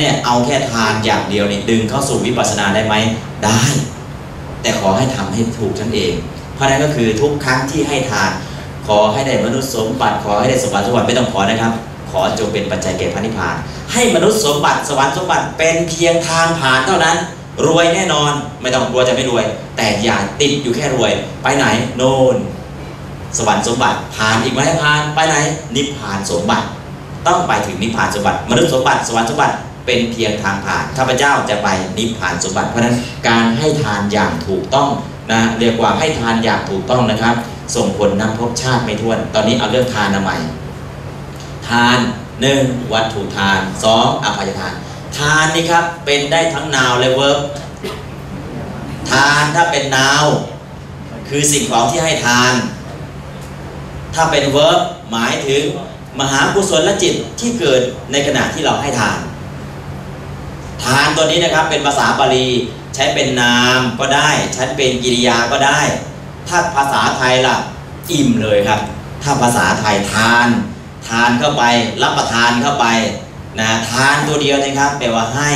เนี่ยเอาแค่ทานอย่างเดียวนี่ดึงเข้าสู่วิปัสสนาได้ไหมได้ แต่ขอให้ทำให้ถูกท่านเอง เพราะนั้นก็คือทุกครั้งที่ให้ทาน ขอให้ได้มนุษย์สมบัติขอให้ได้สวรรค์สมบัติไม่ต้องขอนะครับ ขอจงเป็นปัจจัยแก่พระนิพพาน ให้มนุษย์สมบัติสวรรค์สมบัติเป็นเพียงทางผ่านเท่านั้น รวยแน่นอนไม่ต้องกลัวจะไม่รวย แต่อย่าติดอยู่แค่รวย ไปไหนโน่นสวรรค์สมบัติผ่านอีกไหมผ่านไปไหนนิพพานสมบัติ ต้องไปถึงนิพพานสมบัติ มนุษย์สมบัติสวรรค์สมบัติ เป็นเพียงทางผ่านข้าพเจ้าจะไปนิพพานสมบัติ เพราะนั้นการให้ทานอย่างถูกต้องนะเรียกว่าให้ทานอย่างถูกต้องนะครับ ส่งผลนับภพชาติไม่ท้วน ตอนนี้เอาเรื่องทานมาใหม่ทานหนึ่งวัตถุทานสองอภัยทาน ทานนี่ครับเป็นได้ทั้งนาวและเวิร์บทานถ้าเป็นนาว คือสิ่งของที่ให้ทาน ถ้าเป็นเวิร์บหมายถึงมหากุศลจิตที่เกิดในขณะที่เราให้ทาน ทานตัวนี้นะครับเป็นภาษาบาลีใช้เป็นนามก็ได้ ใช้เป็นกิริยาก็ได้ ถ้าภาษาไทยล่ะ อิ่มเลยครับ ถ้าภาษาไทยทาน ทานเข้าไป รับประทานเข้าไปนะทานตัวเดียวนะครับแปลว่าให้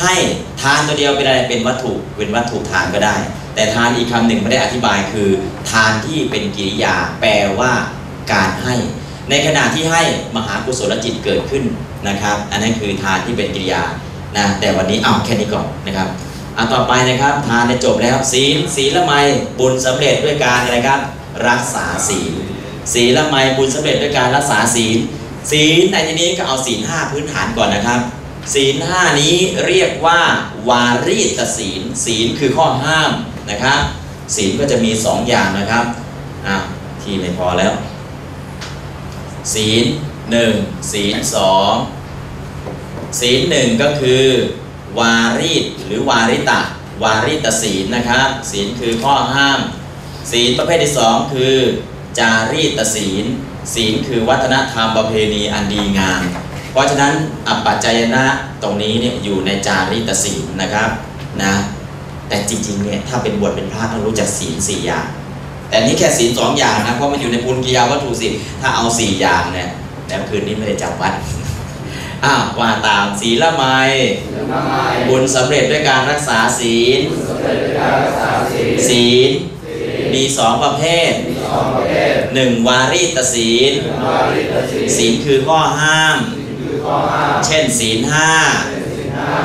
ให้ทานตัวเดียวเป็นอะไรเป็นวัตถุเป็นวัตถุทานก็ได้ แต่ทานอีกคำหนึ่งไม่ได้อธิบายคือ ทานที่เป็นกิริยา แปลว่าการให้ ในขณะที่ให้มหากุศลจิตเกิดขึ้นนะครับ อันนั้นคือทานที่เป็นกิริยา นะแต่วันนี้เอาแค่นี้ก่อนนะครับอันต่อไปนะครับทานได้จบแล้วศีลศีลละไมบุญสำเร็จด้วยการอะไรครับ รักษาศีลศีลละไมบุญสำเร็จด้วยการรักษาศีลศีลในที่นี้ก็เอาศีลห้าพื้นฐานก่อนนะครับ ศีลห้านี้เรียกว่าวารีตศีล ศีลคือข้อห้ามนะครับ ศีลก็จะมีสองอย่างนะครับอะที่ไม่พอแล้ว ศีลหนึ่งศีลสอง ศีลหนึ่งก็คือ วารีตหรือวาริตะ วาริตศีลนะครับ ศีลคือข้อห้าม ศีลประเภทที่สองคือ จารีตศีล ศีลคือวัฒนธรรมประเพณีอันดีงาม เพราะฉะนั้นอัปปัจจยนะตรงนี้เนี่ยอยู่ในจารีตศีลนะครับนะแต่จริงๆเนี่ยถ้าเป็นบวชเป็นพระต้องรู้จักศีลสี่อย่างแต่นี่แค่ศีลสองอย่างนะเพราะมันอยู่ในปุญกิยาวัตถุสิถ้าเอาสี่อย่างเนี่ยแล้วคืนนี้ไม่ได้จับวัด อ้าวว่าตามศีลละไมบุญสำเร็จด้วยการรักษาศีล ศีล มีสองประเภทหนึ่งวารีตศีล ศีลคือข้อห้าม เช่นศีลห้า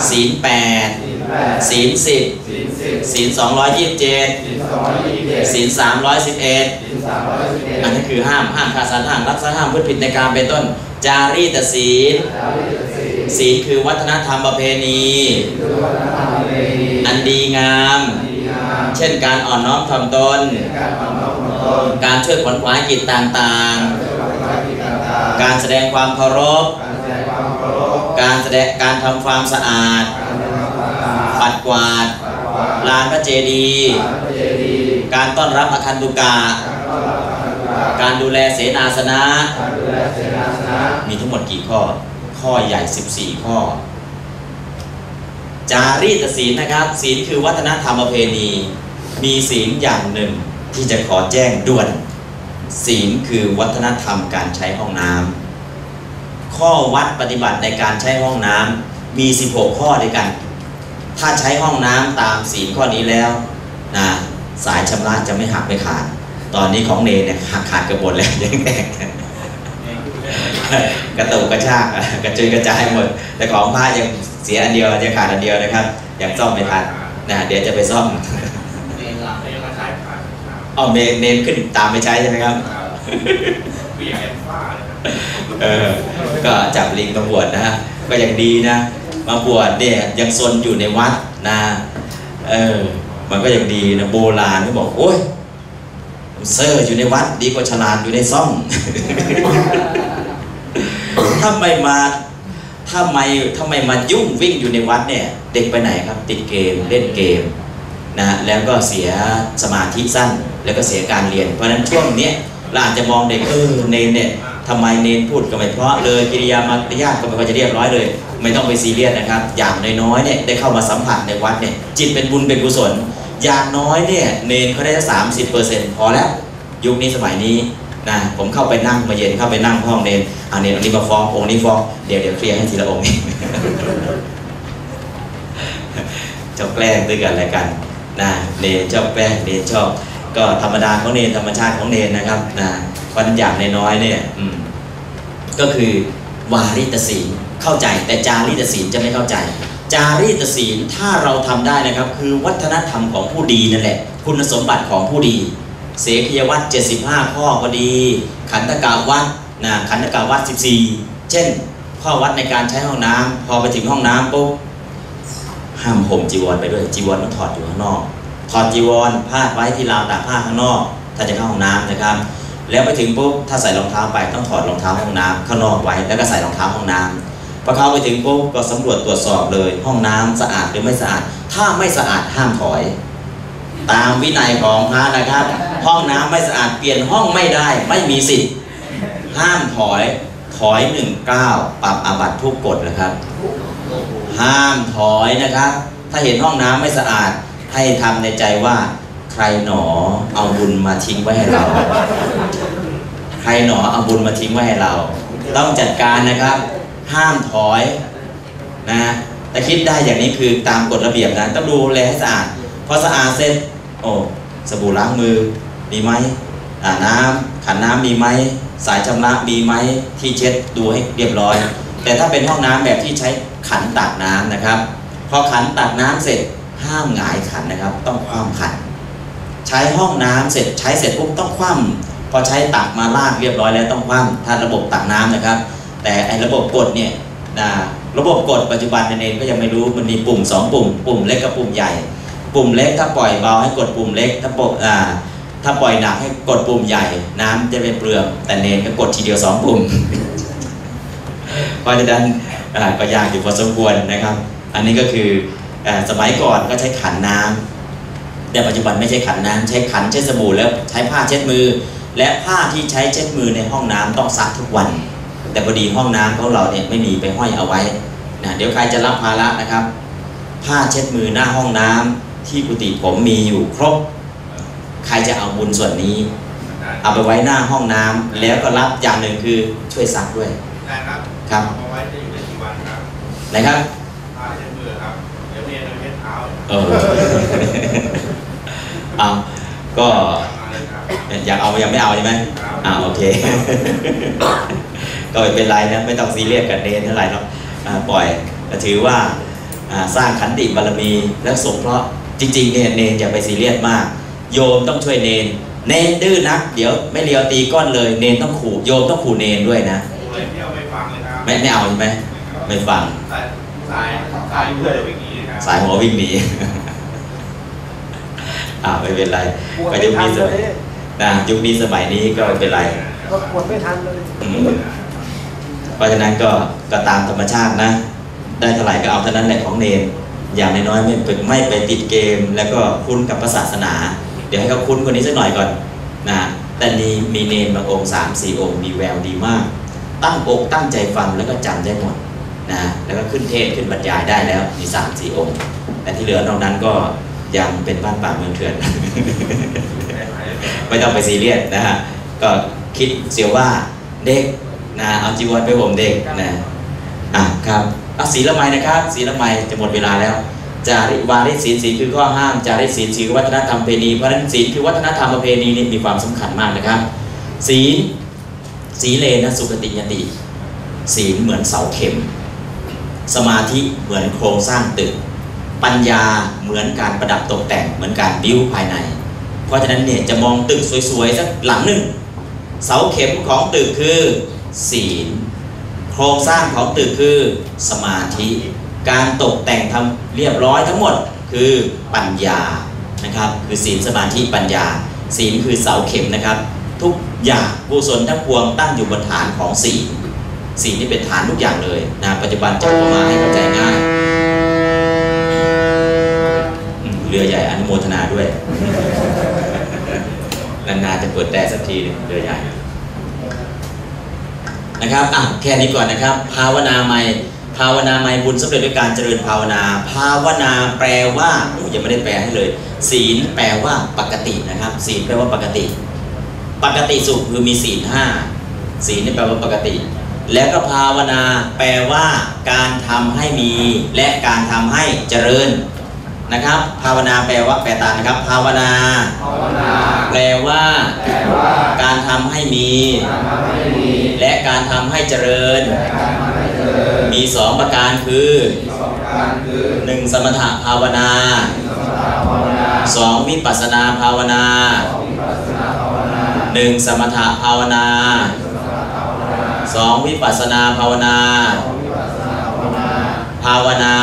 ศีลแปดศีลสิบศีลสองร้อยยี่สิบเจ็ดศีลสามร้อยสิบเอ็ด อันนี้คือห้ามห้ามขาดสารห้ามรักษาห้ามพูดผิดในการเป็นต้น จารีตศีลศีลคือวัฒนธรรมประเพณี อันดีงาม เช่นการอ่อนน้อมถ่อมตน การช่วยขวนขวายกิจต่างๆ การแสดงความเคารพ การแสดงการทำความสะอาด ปัดกวาดลานพระเจดีย์การต้อนรับอาคันตุกา การดูแลเสนาสนะ มีทั้งหมดกี่ข้อ ข้อใหญ่ 14 ข้อ จารีตศีลนะครับ ศีลคือวัฒนธรรมประเพณี มีศีลอย่างหนึ่งที่จะขอแจ้งด่วน ศีลคือวัฒนธรรมการใช้ห้องน้ำข้อวัดปฏิบัติในการใช้ห้องน้ำมี 16 ข้อด้วยกัน ถ้าใช้ห้องน้ำตามศีลข้อนี้แล้วนะสายชำระจะไม่หักไม่ขาด ตอนนี้ของเนเนี่ยขาดกระบนแล้วยังแตกกระตุกกระชากกระจุยกระจายหมด แต่ของพระยังเสียอันเดียวยังขาดอันเดียวนะครับยังซ่อมไม่ทันนะเดี๋ยวจะไปซ่อมเนรหลับเนรก็ใช้ผ่านครับเอเนเนขึ้นตามไปใช้ใช่ไหมครับเออก็จับลิงมาบวชนะก็ยังดีนะ มาบวชเนี่ยยังซนอยู่ในวัดนะเออมันก็ยังดีนะโบราณที่บอกโอ้ย เซอร์อยู่ในวัดดีกว่าฉลาดอยู่ในซ่อง ถ้าไม่มาถ้าไม่ถ้าไม่มายุ่งวิ่งอยู่ในวัดเนี่ย เด็กไปไหนครับ ติดเกมเล่นเกมนะแล้วก็เสียสมาธิสั้น แล้วก็เสียการเรียน เพราะฉะนั้นช่วงเนี้ยเราอาจจะมองเด็กเออเนนเนี่ยทำไมเนนพูดก็ไม่เพราะเลยกิริยามารยาทก็ไม่ค่อยจะเรียบร้อยเลย ไม่ต้องไปซีเรียสนะครับ อย่างน้อยๆเนี่ยได้เข้ามาสัมผัสในวัดเนี่ยจิตเป็นบุญเป็นกุศล อย่างน้อยเนี่ยเนนเขาได้สามสิบเปอร์เซ็นต์พอแล้ว ยุคนี้สมัยนี้นะผมเข้าไปนั่งมาเย็นเข้าไปนั่งห้องเนนอันนอันนี้มาฟ้ององค์นี้ฟ้องเดี๋ยวเดี๋ยวเคลียร์ให้ทีละองค์เจ้าแกล้งด้วยกันอะไรกันนะเนนชอบแกล้งเนนชอบก็ธรรมดาของเนนธรรมชาติของเนนนะครับนะวันอย่างน้อยเนี่ยอืก็คือวาริตศีลเข้าใจแต่จารีตศีลจะไม่เข้าใจ จารีตศีลถ้าเราทำได้นะครับ คือวัฒนธรรมของผู้ดีนั่นแหละ คุณสมบัติของผู้ดี เสกียวัตร75 ข้อก็ดี ขันธกาวัตรนะขันธกาวัตร14 เช่น ข้อวัดในการใช้ห้องน้ำพอไปถึงห้องน้ำปุ๊บห้ามห่มจีวรไปด้วยจีวรต้องถอดอยู่ข้างนอกถอดจีวรพาไว้ที่ราวตากผ้าข้างนอก ถ้าจะเข้าห้องน้ำนะครับ แล้วไปถึงปุ๊บถ้าใส่รองเท้าไปต้องถอดรองเท้าห้องน้ำข้างนอกไว้แล้วก็ใส่รองเท้าห้องน้ำ พอเข้าไปถึงปุ๊บก็สำรวจตรวจสอบเลย ห้องน้ำสะอาดหรือไม่สะอาด ถ้าไม่สะอาดห้ามถอย ตามวินัยของพระนะครับ ห้องน้ำไม่สะอาดเปลี่ยนห้องไม่ได้ ไม่มีสิทธิ์ห้ามถอยถอยหนึ่งเก้าปรับอาบัตทุกกฎนะครับ ห้ามถอยนะครับ ถ้าเห็นห้องน้ำไม่สะอาดให้ทำในใจว่าใครหนอเอาบุญมาทิ้งไว้ให้เรา ใครหนอเอาบุญมาทิ้งไว้ให้เรา ต้องจัดการนะครับ ห้ามถอยนะแต่คิดได้อย่างนี้คือตามกฎระเบียบนะต้องดูแลให้สะอาดพอสะอาดเสร็จโอ้สบู่ล้างมือมีไหมอ่าน้ำขันน้ำมีไหมสายชำระมีไหมที่เช็ดดูให้เรียบร้อย แต่ถ้าเป็นห้องน้ำแบบที่ใช้ขันตักน้ำนะครับ พอขันตักน้ำเสร็จห้ามหงายขันนะครับ ต้องคว่ำขัน ใช้ห้องน้ำเสร็จใช้เสร็จปุ๊บต้องคว่ำพอใช้ตักมาลากเรียบร้อยแล้วต้องคว่ำถ้าระบบตักน้ำนะครับ แต่ไอ้ระบบกดเนี่ยนะระบบกดปัจจุบันนั่นเองก็ยังไม่รู้มันมีปุ่มสองปุ่ม ปุ่มเล็กกับปุ่มใหญ่ ปุ่มเล็กถ้าปล่อยเบาให้กดปุ่มเล็กถ้าปอ่าถ้าปล่อยหนักให้กดปุ่มใหญ่ น้ำจะเป็นเปลืองแต่เนนก็กดทีเดียวสองปุ่มเพราะฉะนั้นอ่าก็ยากอยู่พอสมควรนะครับ อันนี้ก็คืออาสมัยก่อนก็ใช้ขันน้ำแต่ปัจจุบันไม่ใช่ขันน้ำใช้ขันใช้สบู่แล้วใช้ผ้าเช็ดมือ และผ้าที่ใช้เช็ดมือในห้องน้ำต้องซักทุกวัน แต่พอดีห้องน้ำของเราเนี่ยไม่มีไปห้อยเอาไว้นะเดี๋ยวใครจะรับภาระนะครับ ผ้าเช็ดมือหน้าห้องน้ำที่กุฏิผมมีอยู่ครบ ใครจะเอาบุญส่วนนี้ เอาไปไว้หน้าห้องน้ำแล้วก็รับอย่างหนึ่งคือช่วยซักด้วยได้ครับครับเอาไว้จะอยู่ได้กี่วันครับนะครับผ้าเช็ดมือครับเดี๋ยวเรียนเอาเช็ดเท้าเออเอาก็มาเลยครับอยากเอายังไม่เอาใช่ไหมอ่าโอเค ก็ไม่เป็นไรนะไม่ต้องซีเรียสกับเนนเท่าไหร่หรอกอ่าปล่อยถือว่าอ่าสร้างขันติบารมีและสงเคราะห์จริงๆเนี่ยเนนอย่าไปซีเรียสมาก โยมต้องช่วยเนน เนนดื้อนัก เดี๋ยวไม่เลียวตีก้อนเลยเนนต้องขู่โยมต้องขู่เนนด้วยนะโอ้ยเที่ยวไปฟังเลยครับไม่ไม่เอาใช่ไหมไม่ฟังสายสายสายเพื่อนอย่างนี้ครับสายหัววิ่งหนีอ่าไม่เป็นไรบวชก็ไม่ยุคทันนี้สเลมัยยนะยุคนี้สมัยนี้ก็ไม่เป็นไรก็บวชไม่ทันเลยอืม เพราะฉะนั้นก็ก็ตามธรรมชาตินะ ได้เท่าไหร่ก็เอาเท่านั้นแหละของเนนอย่างน้อยๆไม่ไปไม่ไปติดเกม แล้วก็คุ้นกับศาสนา เดี๋ยวให้เขาคุ้นคนนี้สักหน่อยก่อนนะแต่มีมีเนนบางองค์สามสี่องค์มีแววดีมาก ตั้งอกตั้งใจฟังแล้วก็จำได้หมดนะแล้วก็ขึ้นเทศขึ้นบรรยายได้แล้วมีสามสี่องค์ แต่ที่เหลือนอกนั้นก็ยังเป็นบ้านป่าเมืองเถื่อน ไม่ต้องไปซีเรียสนะฮะก็คิดเสียว่าเด็ก นะเอาจีวรไปห่มเด็กนะอะครับเอาศีละไมนะครับศีละไมจะหมดเวลาแล้วจาริวาริศีลศีลคือข้อห้ามจาริศีลศีลคือวัฒนธรรมประเพณีเพราะฉะนั้นศีลคือวัฒนธรรมประเพณีนี่มีความสำคัญมากนะครับศีลศีเลนะสุขติยติศีลเหมือนเสาเข็ม สมาธิเหมือนโครงสร้างตึก ปัญญาเหมือนการประดับตกแต่งเหมือนการบิ้วภายใน เพราะฉะนั้นเนี่ยจะมองตึกสวยๆสักหลังหนึ่งเสาเข็มของตึกคือ ศีล โครงสร้างของตึกคือสมาธิ การตกแต่งทำเรียบร้อยทั้งหมดคือปัญญานะครับคือศีลสมาธิปัญญา ศีลคือเสาเข็มนะครับ ทุกอย่างกุศลทั้งปวงตั้งอยู่บนฐานของศีลศีลนี่เป็นฐานทุกอย่างเลยนะปัจจุบันจะอุปมาให้เข้าใจง่ายเรือใหญ่อนุโมทนาด้วยนานๆจะเปิดแต่สักทีเรือใหญ่ นะครับอะแค่นี้ก่อนนะครับ ภาวนาใหม่ภาวนาใหม่บุญสำเร็จด้วยการเจริญภาวนา ภาวนาแปลว่าโอ้ยังไม่ได้แปลให้เลย ศีลแปลว่าปกตินะครับ ศีลแปลว่าปกติ ปกติสุขคือมีศีลห้าศีลนี่แปลว่าปกติ แล้วก็ภาวนาแปลว่า การทำให้มี และการทำให้เจริญ นะครับ ภาวนาแปลว่าแปลตามนะครับ ภาวนาภาวนาแปลว่าแปลว่า การทำให้มีการทำให้มี และการทำให้เจริญและการทำให้เจริญ มีสองประการคือมีสองประการคือหนึ่งสมถะภาวนาสมถะภาวนาสองวิปัสสนาภาวนาสองวิปัสสนาภาวนาหนึ่งสมถะภาวนาสมถะภาวนาสองวิปัสสนาภาวนาสองวิปัสสนาภาวนา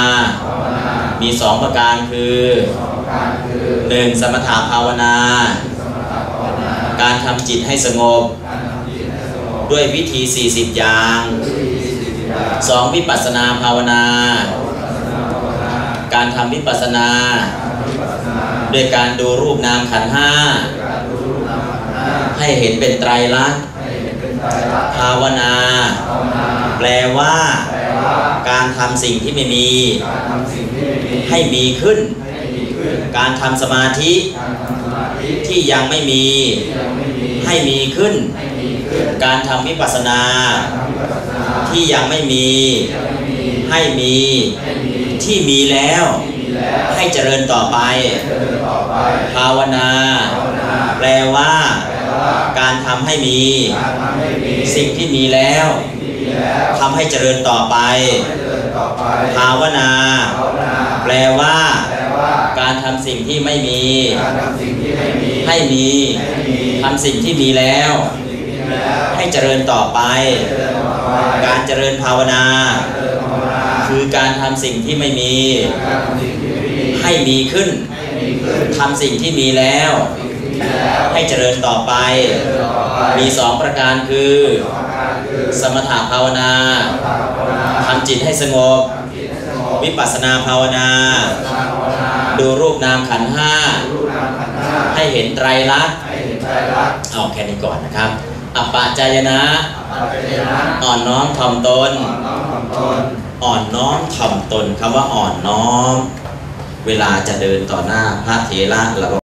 มีสองประการคือสองประการคือหนึ่งสมถะภาวนาสมถะภาวนาการทำจิตให้สงบการทำจิตให้สงบ ด้วยวิธี 40 อย่างด้วยวิธีสี่สิบอย่างสองวิปัสสนาภาวนาสองวิปัสสนาภาวนา การทำวิปัสสนาการวิปัสสนา ด้วยการดูรูปนามขันธ์ห้าการดูรูปนามขันธ์ห้าให้เห็นเป็นไตรลักษณ์ให้เห็นเป็นไตรลักษณ์ภาวนาภาวนาแปลว่าแปลว่า การทำสิ่งที่ไม่มี ให้มีขึ้นให้มีขึ้นการทำสมาธิการทำสมาธิที่ยังไม่มีที่ยังไม่มีให้มีขึ้นให้มีขึ้นการทำวิปัสสนาการทำวิปัสสนาที่ยังไม่มีที่ยังไม่มีให้มีให้มีที่มีแล้วที่มีแล้วให้เจริญต่อไปเดินต่อไปภาวนาภาวนา แปลว่าแปลว่าการทำให้มีการทำให้มี สิ่งที่มีแล้วที่มีแล้วทำให้เจริญต่อไปให้เดินต่อไปภาวนาภาวนา แปลว่าแปลว่า การทำสิ่งที่ไม่มีการทำสิ่งที่ไม่มี ให้มีให้มีทำสิ่งที่มีแล้วสิ่งที่มีแล้ว ให้เจริญต่อไปเดินต่อไปการเจริญภาวนาเดินภาวนาคือการทำสิ่งที่ไม่มีการทำสิ่งที่ไม่มี ให้มีขึ้นให้มีขึ้นทำสิ่งที่มีแล้วสิ่งที่มีแล้ว ให้เจริญต่อไปเดินต่อไปมีสองประการคือสองประการคือ สมถะภาวนาภาวนาทำจิตให้สงบ วิปัสสนาภาวนาภาวนา ดูรูปนามขันธ์ห้ารูปนามขันธ์ห้าให้เห็นไตรลักษณ์ให้เห็นไตรลักษณ์เอาแค่นี้ก่อนนะครับอัปปะจายนะปัจจยนะอ่อนน้อมถ่อมตนอ่อนน้อมถ่อมตน อ่อนน้อมถ่อมตนคำว่าอ่อนน้อม เวลาจะเดินต่อหน้าพระเถระเราก็